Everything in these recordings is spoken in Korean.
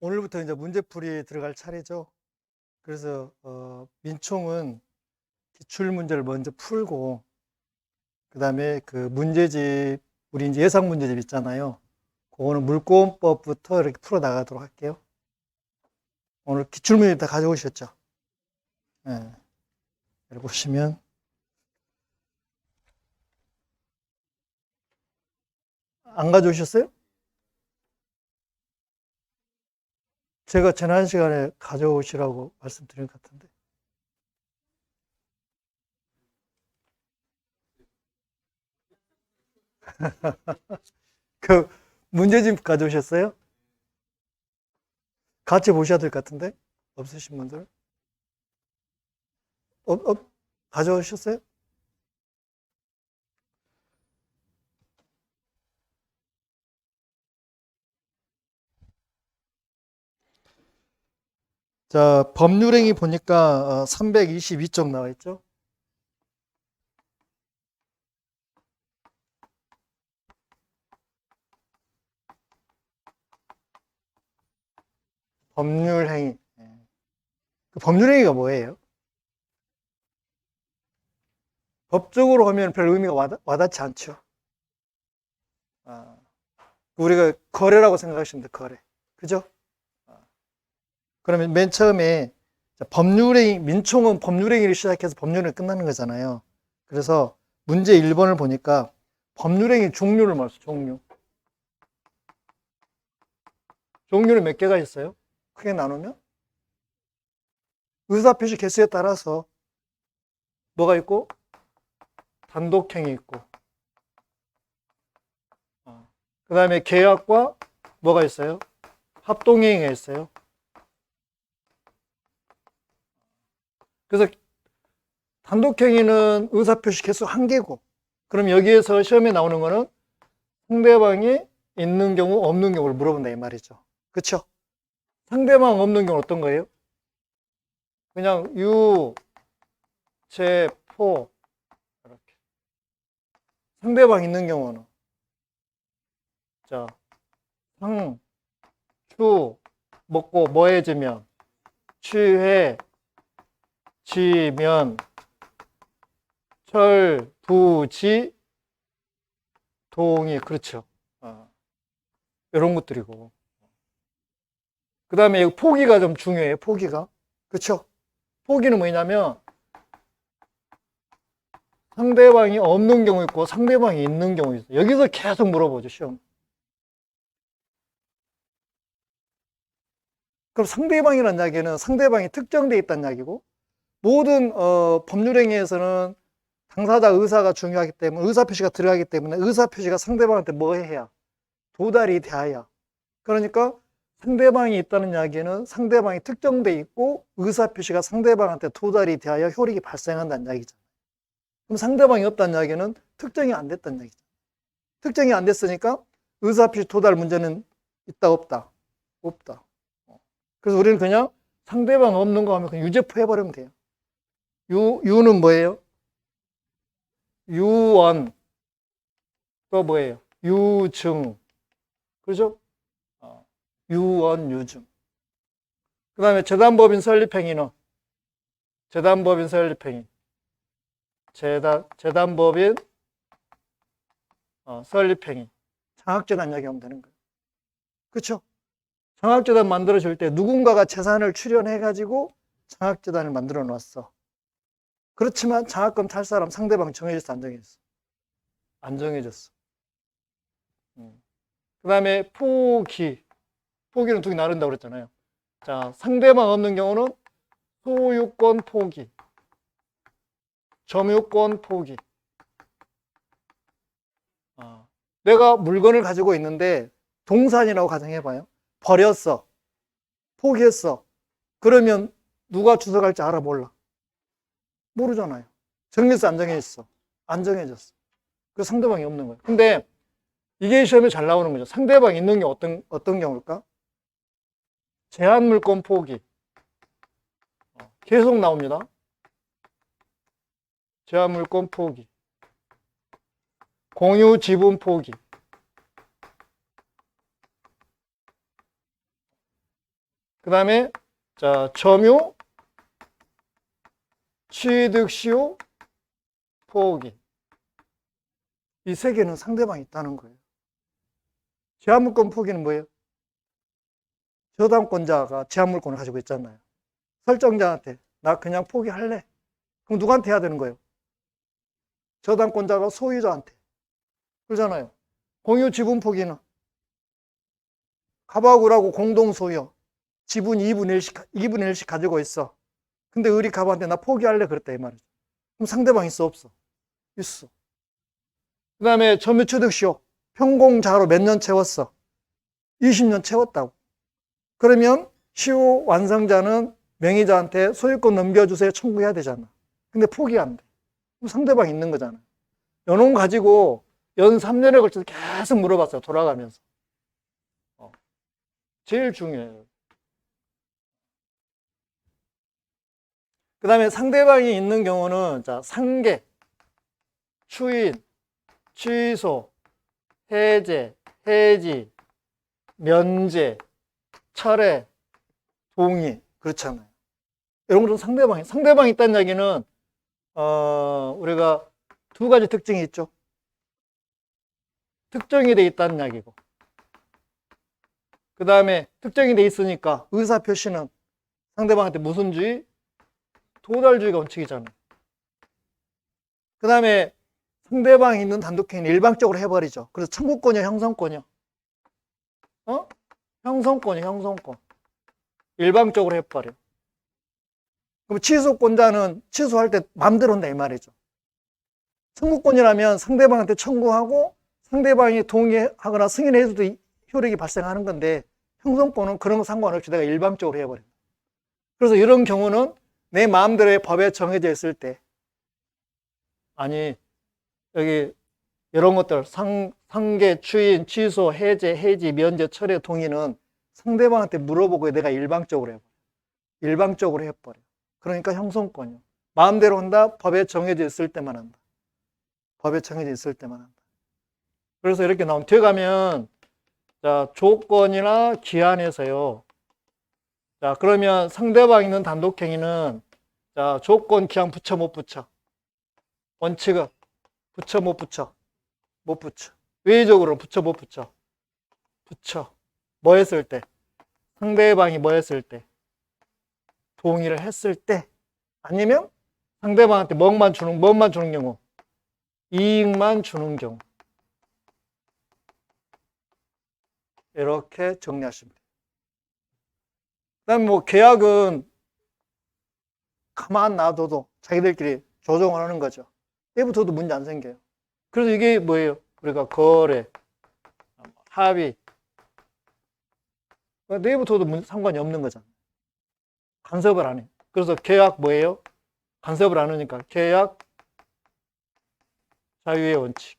오늘부터 이제 문제풀이 들어갈 차례죠. 그래서 어, 민총은 기출 문제를 먼저 풀고 그다음에 그 문제집 우리 이제 예상 문제집 있잖아요. 그거는 물고원법부터 이렇게 풀어 나가도록 할게요. 오늘 기출 문제 다 가져오셨죠? 예. 여기 보시면 안 가져오셨어요? 제가 지난 시간에 가져오시라고 말씀드린 것 같은데. 그 문제집 가져오셨어요? 같이 보셔야 될 것 같은데 없으신 분들 어, 어, 가져오셨어요? 자, 법률행위 보니까 322쪽 나와 있죠? 법률행위. 예. 그 법률행위가 뭐예요? 법적으로 하면 별 의미가 와닿, 와닿지 않죠. 아, 우리가 거래라고 생각하시면 돼, 거래. 그죠? 아. 그러면 맨 처음에 자, 법률행위, 민총은 법률행위를 시작해서 법률행위 끝나는 거잖아요. 그래서 문제 1번을 보니까 법률행위 종류를 말했어, 종류. 종류는 몇 개가 있어요? 크게 나누면? 의사표시 개수에 따라서 뭐가 있고? 단독행위 있고. 그 다음에 계약과 뭐가 있어요? 합동행위가 있어요. 그래서 단독행위는 의사표시 개수 한 개고, 그럼 여기에서 시험에 나오는 거는 상대방이 있는 경우, 없는 경우를 물어본다 이 말이죠. 그쵸? 상대방 없는 경우는 어떤 거예요? 그냥 유, 제, 포 이렇게. 상대방 있는 경우는 자, 상, 추, 먹고 뭐해지면 취해, 지면 철, 부, 지, 동의 그렇죠. 어. 이런 것들이고. 그 다음에 포기가 좀 중요해요. 포기가. 그쵸? 포기는 뭐냐면 상대방이 없는 경우 있고 상대방이 있는 경우 있어요. 여기서 계속 물어보죠. 시험. 그럼 상대방이라는 이야기는 상대방이 특정되어 있다는 이야기고 모든 어, 법률행위에서는 당사자 의사가 중요하기 때문에 의사 표시가 들어가기 때문에 의사 표시가 상대방한테 뭐 해야 도달이 돼야 그러니까 상대방이 있다는 이야기는 상대방이 특정돼 있고 의사 표시가 상대방한테 도달이 되어야 효력이 발생한다는 이야기잖아요. 그럼 상대방이 없다는 이야기는 특정이 안 됐다는 이야기죠. 특정이 안 됐으니까 의사 표시 도달 문제는 있다 없다? 없다. 그래서 우리는 그냥 상대방 없는 거 하면 그냥 유죄포 해버리면 돼요. 유, 유는 뭐예요? 유언. 또 뭐예요? 유증. 그죠? 어, 유언, 유증. 그 다음에 재단법인 설립행위는 재단법인 설립행위. 재단, 재단법인 어, 설립행위. 장학재단 이야기하면 되는 거예요. 그쵸? 장학재단 만들어줄 때 누군가가 재산을 출연해가지고 장학재단을 만들어 놨어. 그렇지만 장학금 탈 사람 상대방 정해졌어, 안 정해졌어? 안 정해졌어. 음. 그 다음에 포기. 포기는 두 개 나눈다고 그랬잖아요. 자, 상대방 없는 경우는 소유권 포기. 점유권 포기. 아, 내가 물건을 가지고 있는데 동산이라고 가정해봐요. 버렸어. 포기했어. 그러면 누가 주워갈지 알아 몰라. 모르잖아요. 정해서 안 정해졌어. 안 정해졌어. 그 상대방이 없는 거예요. 근데 이게 시험에 잘 나오는 거죠. 상대방 있는 게 어떤, 어떤 경우일까? 제한 물권 포기. 어, 계속 나옵니다. 제한 물권 포기. 공유 지분 포기. 그 다음에, 자, 점유, 취득시효, 포기. 이 세 개는 상대방이 있다는 거예요. 제한물권 포기는 뭐예요? 저당권자가 제한물권을 가지고 있잖아요. 설정자한테 나 그냥 포기할래. 그럼 누구한테 해야 되는 거예요? 저당권자가 소유자한테. 그러잖아요. 공유 지분 포기는 갑하구라고 공동 소유. 지분 2분의 1씩, 2분의 1씩 가지고 있어. 근데 의리 갑한테 나 포기할래 그랬다 이 말이죠. 그럼 상대방 있어 없어? 있어. 그 다음에 점유취득시효. 평공자로 몇 년 채웠어? 20년 채웠다고. 그러면 시효 완성자는 명의자한테 소유권 넘겨주세요 청구해야 되잖아. 근데 포기 안 돼. 그럼 상대방 있는 거잖아. 연원 가지고 연 3년에 걸쳐서 계속 물어봤어요. 돌아가면서. 어. 제일 중요해요. 그 다음에 상대방이 있는 경우는 자 상계, 추인, 취소, 해제, 해지, 면제, 철회, 동의 그렇잖아요. 이런 것은 상대방이 상대방이 있다는 얘기는 어, 우리가 두 가지 특징이 있죠. 특정이 돼 있다는 이야기고 그 다음에 특정이 돼 있으니까 의사 표시는 상대방한테 무슨 주의? 도달주의가 원칙이잖아요. 그 다음에 상대방이 있는 단독행위는 일방적으로 해버리죠. 그래서 청구권이요, 형성권이요. 어? 형성권이요, 형성권. 일방적으로 해버려. 그럼 취소권자는 취소할 때 마음대로 한다 이 말이죠. 청구권이라면 상대방한테 청구하고 상대방이 동의하거나 승인해줘도 이 효력이 발생하는 건데 형성권은 그런 거 상관없이 내가 일방적으로 해버려. 그래서 이런 경우는 내 마음대로의 법에 정해져 있을 때 아니 여기 이런 것들 상, 상계, 추인, 취소, 해제, 해지, 면제, 철회, 동의는 상대방한테 물어보고 내가 일방적으로 해버려. 일방적으로 해버려. 그러니까 형성권이요. 마음대로 한다. 법에 정해져 있을 때만 한다. 법에 정해져 있을 때만 한다. 그래서 이렇게 나오면 뒤에 가면 자 조건이나 기한에서요. 자 그러면 상대방 있는 단독행위는 자 조건, 기한 붙여 못 붙여. 원칙은 붙여 못 붙여. 못 붙여. 외의적으로 붙여 못 붙여. 붙여. 뭐 했을 때? 상대방이 뭐 했을 때? 동의를 했을 때 아니면 상대방한테 뭐만 주는 뭐만 주는 경우 이익만 주는 경우 이렇게 돼요. 그다음 뭐 계약은 가만 놔둬도 자기들끼리 조정을 하는 거죠. 때부터도 문제 안 생겨요. 그래서 이게 뭐예요? 우리가 거래, 합의, 내부터도 문- 상관이 없는 거잖아요. 간섭을 안 해. 그래서 계약 뭐예요? 간섭을 안 하니까 계약 자유의 원칙.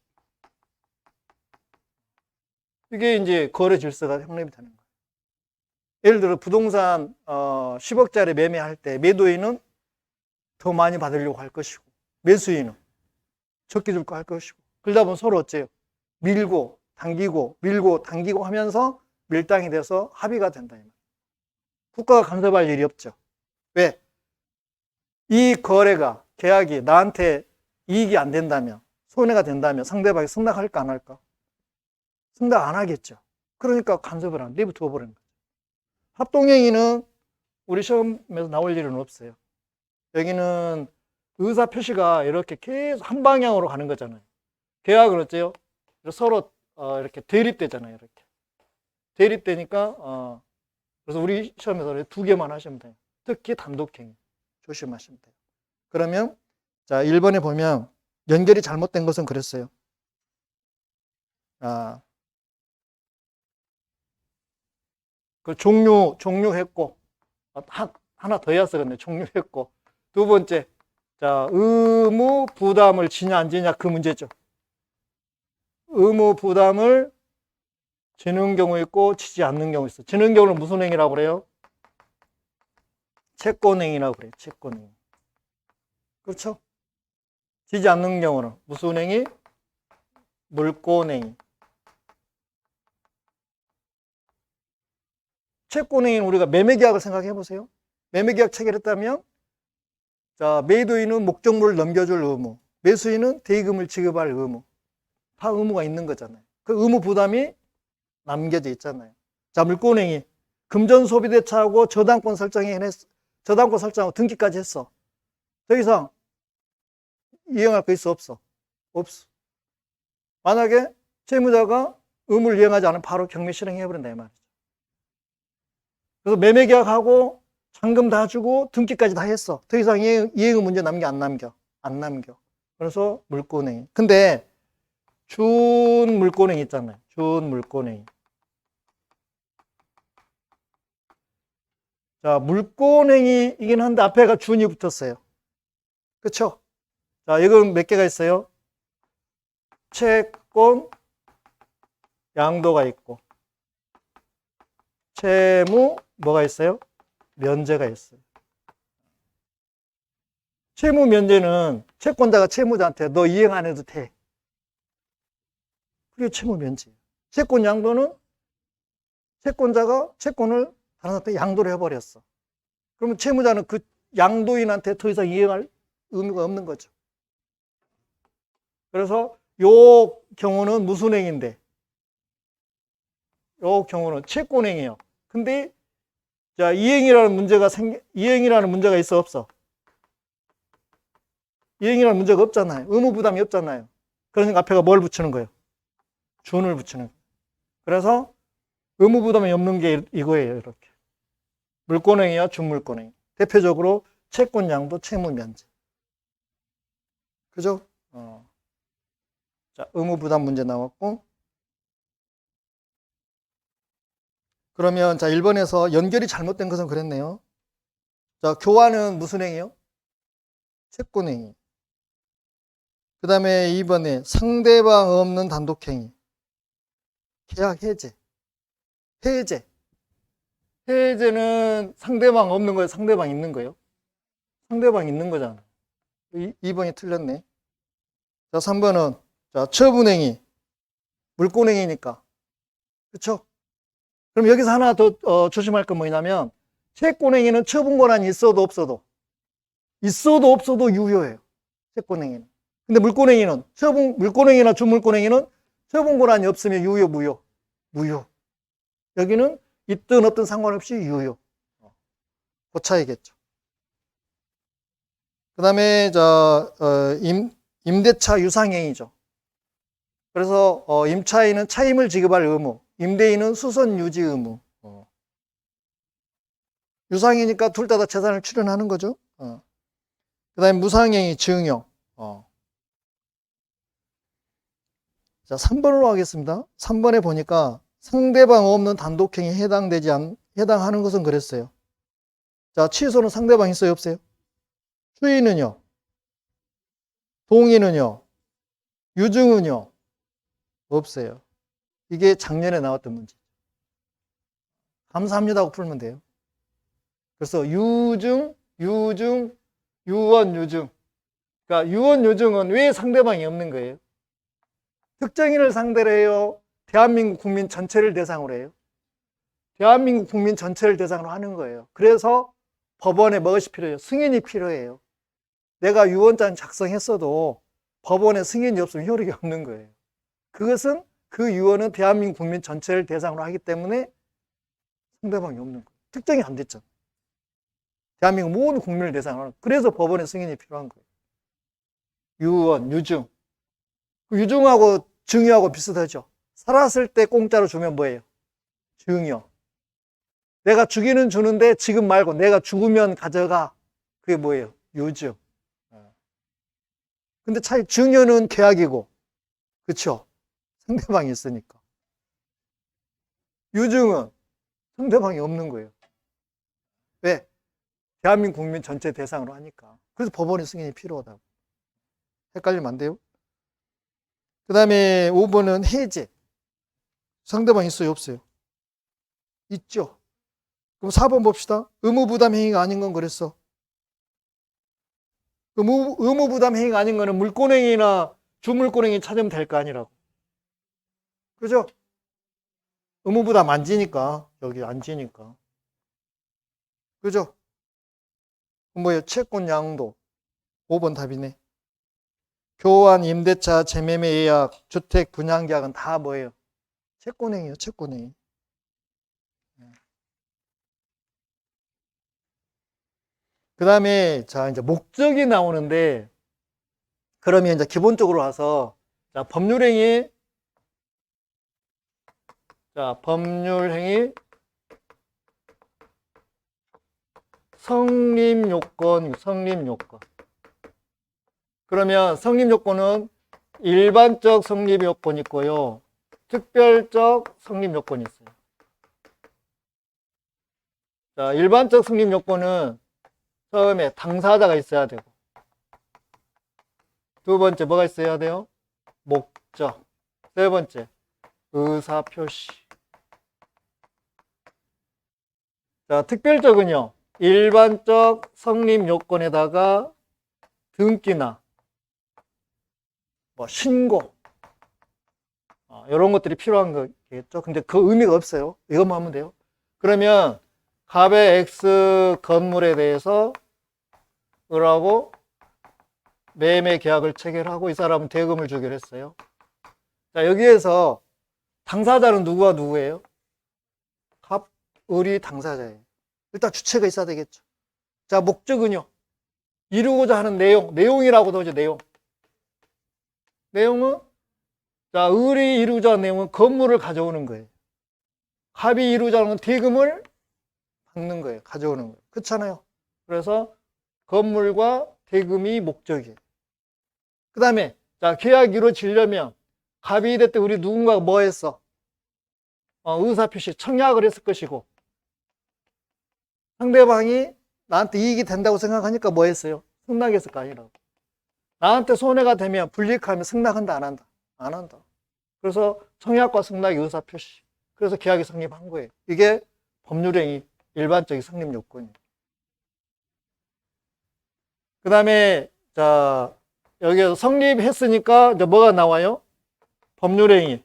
이게 이제 거래 질서가 형성이 되는 거예요. 예를 들어 부동산 어, 10억짜리 매매할 때 매도인은 더 많이 받으려고 할 것이고 매수인은 적게 줄 거 할 것이고 그러다 보면 서로 어째요? 밀고 당기고 밀고 당기고 하면서 밀당이 돼서 합의가 된다. 이 말. 국가가 간섭할 일이 없죠. 왜? 이 거래가 계약이 나한테 이익이 안 된다면 손해가 된다면 상대방이 승낙할까 안 할까? 승낙 안 하겠죠. 그러니까 간섭을 안 내부 두어버리는 거죠. 합동행위는 우리 시험에서 나올 일은 없어요. 여기는 의사 표시가 이렇게 계속 한 방향으로 가는 거잖아요. 계약을 어째요? 서로 어, 이렇게 대립되잖아요. 이렇게 대립되니까 어, 그래서 우리 시험에서 두 개만 하시면 돼요. 특히 단독행위 조심하시면 돼요. 그러면 자 1번에 보면 연결이 잘못된 것은 그랬어요. 아, 그 종료 종료했고 어, 하, 하나 더 해서 근데 종료했고 두 번째 자 의무 부담을 지냐 안 지냐 그 문제죠. 의무 부담을 지는 경우 있고 지지 않는 경우 있어. 지는 경우는 무슨 행위라고 그래요? 채권행위라고 그래요. 채권행위. 그렇죠? 지지 않는 경우는 무슨 행위? 물권행위. 채권행위는 우리가 매매계약을 생각해 보세요. 매매계약 체결했다면 자 매도인은 목적물을 넘겨줄 의무, 매수인은 대금을 지급할 의무, 다 의무가 있는 거잖아요. 그 의무 부담이 남겨져 있잖아요. 자 물권행위 금전 소비 대차하고 저당권 설정에 해냈 저당권 설정하고 등기까지 했어. 더 이상 이행할 거 있어 없어? 없어. 만약에 채무자가 의무를 이행하지 않으면 바로 경매 실행해 버린다 이 말이죠. 그래서 매매 계약하고 잔금 다 주고 등기까지 다 했어. 더 이상 이행, 이행의 문제 남겨 안 남겨? 안 남겨. 그래서 물권행위. 근데 준 물권행위 있잖아요. 준 물권행위. 자, 물권행위이긴 한데 앞에가 준이 붙었어요. 그쵸? 자, 이건 몇 개가 있어요? 채권, 양도가 있고, 채무, 뭐가 있어요? 면제가 있어요. 채무 면제는 채권자가 채무자한테 너 이행 안 해도 돼. 그게 채무 면제. 채권 양도는 채권자가 채권을 다른 사람한테 양도를 해버렸어. 그러면 채무자는 그 양도인한테 더 이상 이행할 의무가 없는 거죠. 그래서 요 경우는 무슨 행인데? 요 경우는 채권행이에요. 근데 자 이행이라는 문제가 생 이행이라는 문제가 있어 없어? 이행이라는 문제가 없잖아요. 의무 부담이 없잖아요. 그러니까 앞에가 뭘 붙이는 거예요? 준을 붙이는 거예요. 그래서 의무 부담이 없는 게 이거예요. 이렇게 물권행위와 준물권행위. 대표적으로 채권 양도, 채무 면제. 그죠? 어. 자, 의무 부담 문제 나왔고. 그러면 자, 1번에서 연결이 잘못된 것은 그랬네요. 자, 교환은 무슨 행위요? 채권행위. 그 다음에 2번에 상대방 없는 단독행위. 계약 해제. 해제. 해제는 상대방 없는 거예요? 상대방 있는 거예요? 상대방 있는 거잖아. 2번이 틀렸네. 자, 3번은 자, 처분행위. 물권행위니까. 그쵸? 그럼 여기서 하나 더 어, 조심할 건 뭐냐면 채권행위는 처분 권한이 있어도 없어도 있어도 없어도 유효해요. 채권행위는. 근데 물권행위는 처분 물권행위나 준물권행위는 처분 권한이 없으면 유효 무효 무효. 여기는 있든 없든 상관없이 유효. 그 차이겠죠. 그 다음에, 저, 어, 임, 임대차 유상행위죠. 그래서, 어, 임차인은 차임을 지급할 의무, 임대인은 수선 유지 의무. 어. 유상이니까 둘 다 다 재산을 출연하는 거죠. 어. 그 다음에 무상행위 증여. 어. 자, 3번으로 하겠습니다. 3번에 보니까 상대방 없는 단독행위에 해당되지 않, 해당하는 것은 그랬어요. 자, 취소는 상대방 있어요, 없어요? 추인은요? 동의는요? 유증은요? 없어요. 이게 작년에 나왔던 문제. 감사합니다 하고 풀면 돼요. 그래서 유증, 유증, 유언, 유증. 그러니까 유언, 유증은 왜 상대방이 없는 거예요? 특정인을 상대로 해요? 대한민국 국민 전체를 대상으로 해요? 대한민국 국민 전체를 대상으로 하는 거예요. 그래서 법원에 무엇이 필요해요? 승인이 필요해요. 내가 유언장 작성했어도 법원에 승인이 없으면 효력이 없는 거예요. 그것은 그 유언은 대한민국 국민 전체를 대상으로 하기 때문에 상대방이 없는 거예요. 특정이 안 됐죠. 대한민국 모든 국민을 대상으로 그래서 법원의 승인이 필요한 거예요. 유언, 유증. 그 유증하고 증여하고 비슷하죠. 살았을 때 공짜로 주면 뭐예요? 증여. 내가 주기는 주는데 지금 말고 내가 죽으면 가져가. 그게 뭐예요? 유증. 근데 차이 증여는 계약이고, 그쵸? 상대방이 있으니까. 유증은 상대방이 없는 거예요. 왜? 대한민국 국민 전체 대상으로 하니까. 그래서 법원의 승인이 필요하다고. 헷갈리면 안 돼요? 그 다음에 5번은 해제. 상대방 있어요? 없어요? 있죠. 그럼 4번 봅시다. 의무부담 행위가 아닌 건 그랬어. 의무, 의무부담 행위가 아닌 거는 물권행위나 주물권행위 찾으면 될 거 아니라고. 그죠? 의무부담 안 지니까 여기 안 지니까 그죠? 뭐예요? 채권 양도 5번 답이네. 교환, 임대차, 재매매 예약, 주택 분양 계약은 다 뭐예요? 채권행위요, 채권행위. 그 다음에, 자, 이제 목적이 나오는데, 그러면 이제 기본적으로 와서, 자, 법률행위, 자, 법률 행위, 성립 요건, 성립 요건. 그러면 성립 요건은 일반적 성립 요건이 있고요. 특별적 성립 요건이 있어요. 자, 일반적 성립 요건은 처음에 당사자가 있어야 되고, 두 번째 뭐가 있어야 돼요? 목적. 세 번째, 의사표시. 자, 특별적은요. 일반적 성립 요건에다가 등기나 뭐 신고 어, 이런 것들이 필요한 거겠죠. 근데 그 의미가 없어요. 이것만 하면 돼요. 그러면 갑의 X 건물에 대해서 을하고 매매 계약을 체결하고 이 사람은 대금을 주기로 했어요. 자, 여기에서 당사자는 누구와 누구예요? 갑, 을이 당사자예요. 일단 주체가 있어야 되겠죠. 자, 목적은요. 이루고자 하는 내용, 내용이라고도 하죠, 내용. 내용은, 자, 을이 이루고자 하는 내용은 건물을 가져오는 거예요. 갑이 건 대금을 받는 거예요. 가져오는 거예요. 그렇잖아요. 그래서 건물과 대금이 목적이에요. 그 다음에, 자, 계약 이루어지려면 갑이 됐든 우리 누군가가 뭐 했어? 어, 의사표시, 청약을 했을 것이고, 상대방이 나한테 이익이 된다고 생각하니까 뭐 했어요? 승낙했을 거 아니라고. 나한테 손해가 되면 불이익하면 승낙한다, 안 한다? 안 한다. 그래서 청약과 승낙의 의사표시. 그래서 계약이 성립한 거예요. 이게 법률행위 일반적인 성립 요건이에요. 그 다음에, 자, 여기에서 성립했으니까 이제 뭐가 나와요? 법률 행위.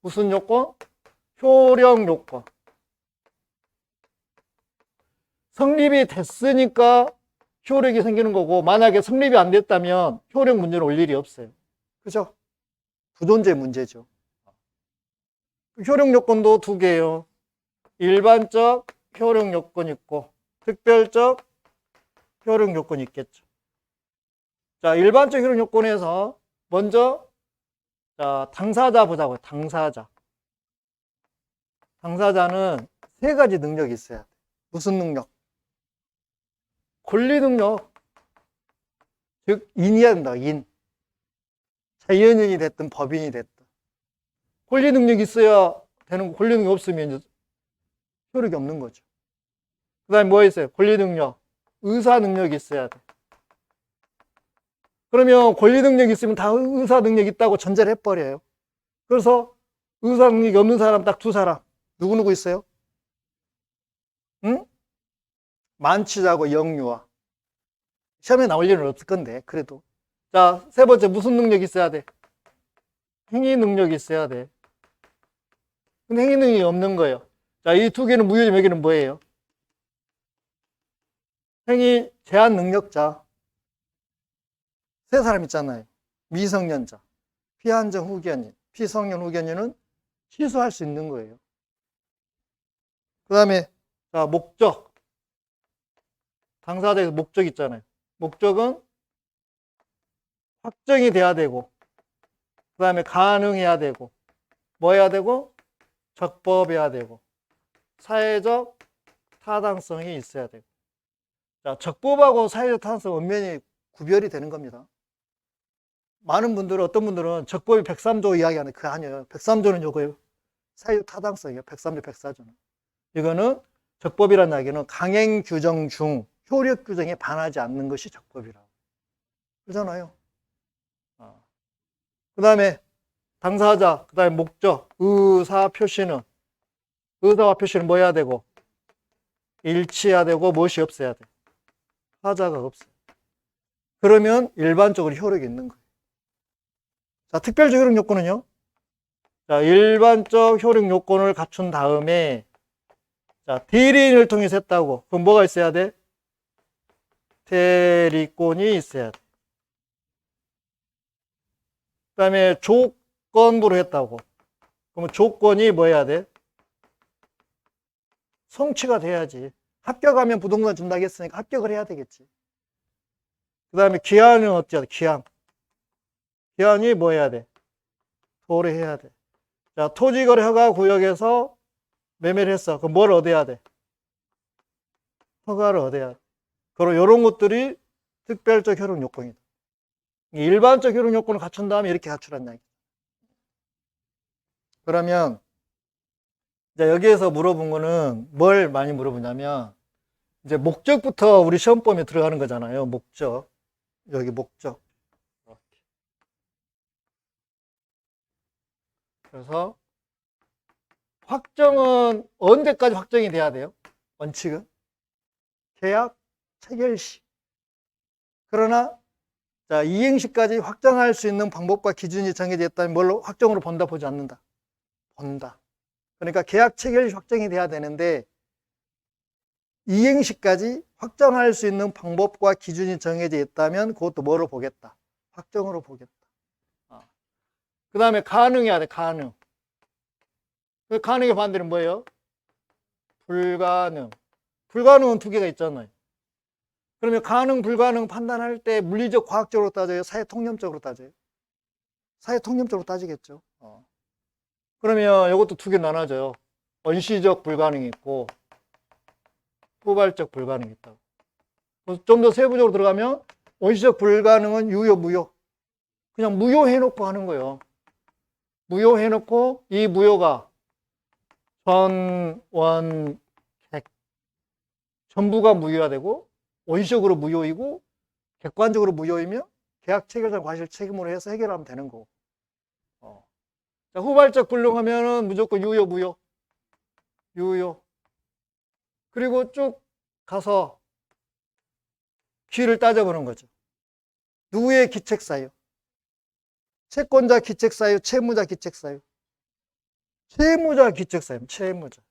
무슨 요건? 효력 요건. 성립이 됐으니까 효력이 생기는 거고, 만약에 성립이 안 됐다면 효력 문제는 올 일이 없어요. 그죠? 부존재 문제죠. 효력 요건도 두 개예요. 일반적 효력 요건 있고, 특별적 효력 요건이 있겠죠. 자, 일반적 효력 요건에서 먼저 자, 당사자 보자고요. 당사자. 당사자는 세 가지 능력이 있어야 돼. 무슨 능력? 권리 능력. 즉, 인이야 된다, 인. 자연인이 됐든 법인이 됐든. 권리 능력이 있어야 되는 거, 권리 능력 없으면 이제 효력이 없는 거죠. 그 다음에 뭐 있어요? 권리 능력. 의사 능력이 있어야 돼. 그러면 권리 능력이 있으면 다 의사 능력이 있다고 전제를 해버려요. 그래서 의사 능력이 없는 사람 딱 두 사람. 누구누구 있어요? 응? 만취자고 영유아. 시험에 나올 일은 없을 건데, 그래도. 자, 세 번째, 무슨 능력이 있어야 돼? 행위 능력이 있어야 돼. 근데 행위 능력이 없는 거예요. 자, 이 두 개는 무효의 매개는 뭐예요? 행위 제한 능력자. 세 사람 있잖아요. 미성년자, 피한정 후견인, 피성년 후견인은 취소할 수 있는 거예요. 그 다음에, 자, 목적. 당사자의 목적 있잖아요. 목적은 확정이 돼야 되고, 그 다음에 가능해야 되고, 뭐 해야 되고, 적법해야 되고, 사회적 타당성이 있어야 되고. 자, 적법하고 사회적 타당성 엄연히 구별이 되는 겁니다. 많은 분들은, 어떤 분들은 적법이 103조 이야기하는 그거 아니에요. 103조는 요거예요. 사회적 타당성이에요. 103조, 104조는. 이거는 적법이라는 이야기는 강행 규정 중 효력 규정에 반하지 않는 것이 적법이라고. 그러잖아요. 그 다음에 당사자, 그 다음에 목적, 의사 표시는, 의사와 표시는 뭐 해야 되고, 일치해야 되고, 무엇이 없어야 돼. 하자가 없어요. 그러면 일반적으로 효력이 있는 거예요. 자, 특별적 효력 요건은요, 자, 일반적 효력 요건을 갖춘 다음에 자, 대리인을 통해서 했다고. 그럼 뭐가 있어야 돼? 대리권이 있어야 돼. 그 다음에 조건부로 했다고. 그러면 조건이 뭐 해야 돼? 성취가 돼야지. 합격하면 부동산 준다고 했으니까 합격을 해야 되겠지. 그 다음에 기한은 어때야 돼? 기한. 기한이 뭐 해야 돼? 도래해야 돼. 자, 토지거래 허가 구역에서 매매를 했어. 그럼 뭘 얻어야 돼? 허가를 얻어야 돼. 그리고 이런 것들이 특별적 효력 요건이다. 일반적 효력 요건을 갖춘 다음에 이렇게 갖추란 이야기. 그러면 이제 여기에서 물어본 거는 뭘 많이 물어보냐면 이제 목적부터 우리 시험범위에 들어가는 거잖아요. 목적. 여기 목적. 이렇게. 그래서 확정은 언제까지 확정이 돼야 돼요? 원칙은 계약 체결 시. 그러나 자, 이행시까지 확정할 수 있는 방법과 기준이 정해져 있다면 뭘로 확정으로 본다 보지 않는다. 본다. 그러니까 계약 체결 시 확정이 돼야 되는데 이행시까지 확정할 수 있는 방법과 기준이 정해져 있다면 그것도 뭐로 보겠다. 확정으로 보겠다. 그 다음에 가능해야 돼. 가능. 그 가능의 반대는 뭐예요? 불가능. 불가능은 두 개가 있잖아요. 그러면 가능, 불가능 판단할 때 물리적, 과학적으로 따져요? 사회 통념적으로 따져요? 사회 통념적으로 따지겠죠. 어. 그러면 이것도 두 개 나눠져요. 원시적 불가능이 있고 후발적 불가능이 있다고. 좀 더 세부적으로 들어가면 원시적 불가능은 유효, 무효. 그냥 무효해놓고 하는 거예요. 무효해놓고 이 무효가 전, 원, 객 전부가 무효가 되고 원시적으로 무효이고 객관적으로 무효이면 계약 체결자 과실 책임으로 해서 해결하면 되는 거고. 어. 자, 후발적 불능하면은 무조건 유효, 무효. 유효. 그리고 쭉 가서 귀를 따져보는 거죠. 누구의 기책 사유? 채권자 기책 사유, 채무자 기책 사유. 채무자 기책 사유, 채무자.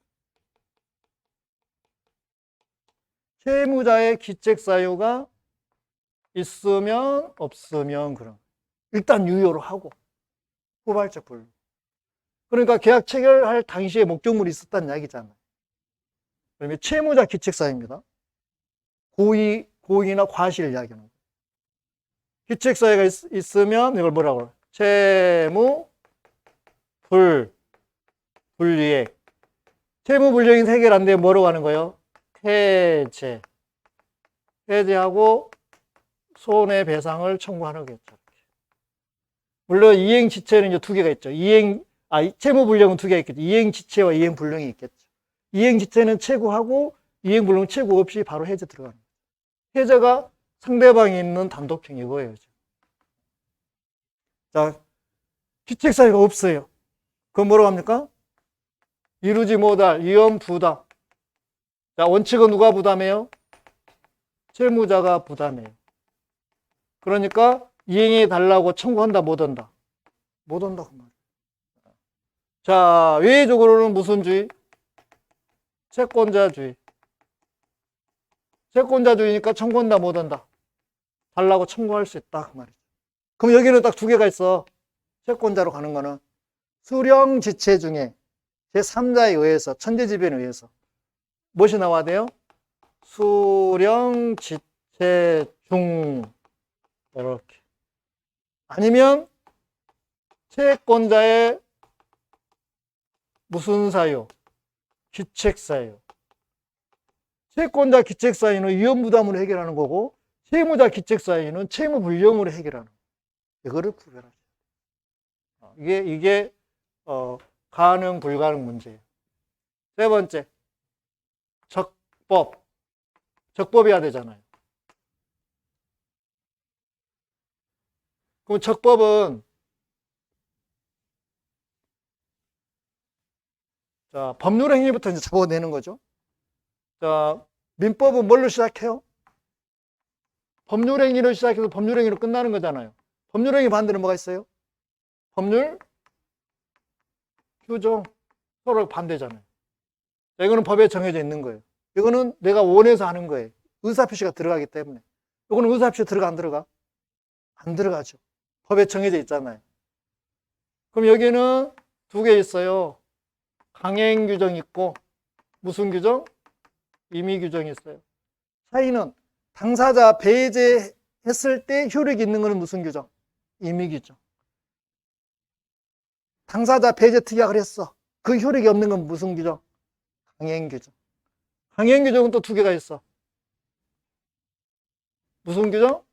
채무자의 기책 사유가 있으면 없으면 그럼 일단 유효로 하고 후발적 불능. 그러니까 계약 체결할 당시에 목적물이 있었다는 이야기잖아요. 그러면 채무자 기책 사유입니다. 고의, 고의나 과실 이야기하는 거예요. 기책 사유가 있, 으면 이걸 뭐라고 해요? 채무 불 불이익. 채무 불이익이 해결 안 되면 뭐로 가는 거예요? 해제. 해제하고 손해배상을 청구하는 거겠죠. 물론 이행 지체는 이제 두 개가 있죠. 이행 아 채무 불량은 두 개가 있겠죠. 이행 지체와 이행 불량이 있겠죠. 이행 지체는 채구하고 이행 불량 채구 없이 바로 해제 들어가는 거예요. 해제가 상대방이 있는 단독형 이거예요. 자, 기책 사유가 없어요. 그럼 뭐라고 합니까? 이루지 못할 위험 부담. 자, 원칙은 누가 부담해요? 채무자가 부담해요. 그러니까 이행해 달라고 청구한다, 못 한다? 못 한다, 그 말이에요. 자, 외적으로는 무슨 주의? 채권자 주의. 채권자 주의니까 청구한다, 못 한다? 달라고 청구할 수 있다, 그 말이죠. 그럼 여기는 딱 두 개가 있어. 채권자로 가는 거는 수령 지체 중에 제3자에 의해서, 천재지변에 의해서 무엇이 나와야 돼요? 수령 지체 중 이렇게 아니면 채권자의 무슨 사유? 기책 사유. 채권자 기책 사유는 위험 부담으로 해결하는 거고 채무자 기책 사유는 채무 불량으로 해결하는 거예요. 이거를 구별하죠. 어, 이게 이게 어, 가능 불가능 문제예요. 세 번째 적법 적법이어야 되잖아요. 그럼 적법은 자 법률 행위부터 이제 잡아내는 거죠. 자 민법은 뭘로 시작해요? 법률 행위로 시작해서 법률 행위로 끝나는 거잖아요. 법률 행위 반대는 뭐가 있어요? 법률 규정 서로 반대잖아요. 자, 이거는 법에 정해져 있는 거예요. 이거는 내가 원해서 하는 거예요. 의사표시가 들어가기 때문에. 이거는 의사표시 들어가 안 들어가? 안 들어가죠. 법에 정해져 있잖아요. 그럼 여기는 두 개 있어요. 강행 규정 있고 무슨 규정? 임의 규정이 있어요. 차이는 당사자 배제했을 때 효력이 있는 것은 무슨 규정? 임의 규정. 당사자 배제 특약을 했어. 그 효력이 없는 건 무슨 규정? 강행 규정. 강행 규정은 또 두 개가 있어. 무슨 규정?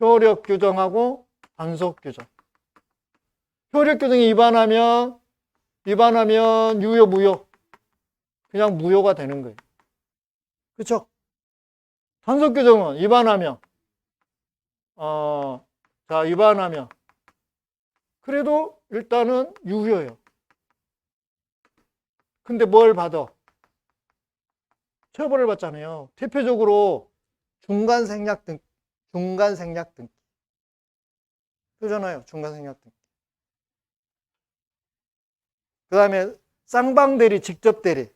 효력 규정하고 단속 규정. 효력 규정이 위반하면 위반하면 유효 무효 그냥 무효가 되는 거예요. 그렇죠? 단속 규정은 위반하면 어, 자 위반하면 그래도 일단은 유효예요. 근데 뭘 받아? 처벌을 받잖아요. 대표적으로 중간 생략 등 중간 생략 등기. 그잖아요. 중간 생략 등기. 그 다음에 쌍방대리, 직접대리.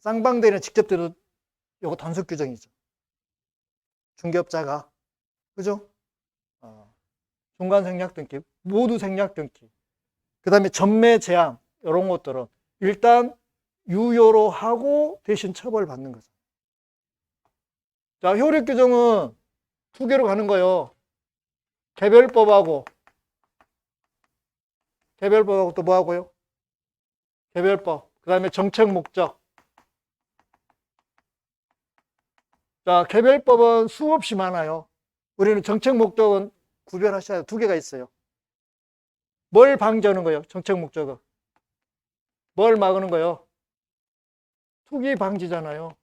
쌍방대리는 직접대리, 요거 단속 규정이죠. 중개업자가. 그죠? 어, 중간 생략 등기, 모두 생략 등기. 그 다음에 전매 제한, 이런 것들은 일단 유효로 하고 대신 처벌받는 거죠. 자, 효력 규정은 두 개로 가는 거예요. 개별법하고 개별법하고 또 뭐 하고요? 개별법. 그 다음에 정책 목적. 자, 개별법은 수없이 많아요. 우리는 정책 목적은 구별하셔야 돼요. 두 개가 있어요. 뭘 방지하는 거예요? 정책 목적은. 뭘 막는 거예요? 투기 방지잖아요.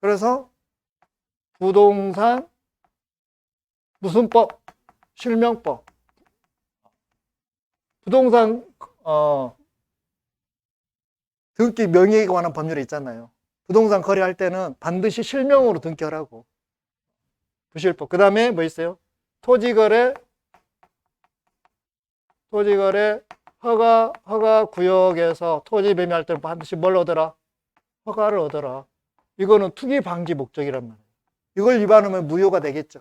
그래서 부동산 무슨 법? 실명법. 부동산 어, 등기 명의에 관한 법률이 있잖아요. 부동산 거래할 때는 반드시 실명으로 등기하라고. 부실법. 그 다음에 뭐 있어요? 토지거래, 토지거래 허가 허가 구역에서 토지 매매할 때는 반드시 뭘 얻어라? 허가를 얻어라. 이거는 투기 방지 목적이란 말이에요. 이걸 위반하면 무효가 되겠죠.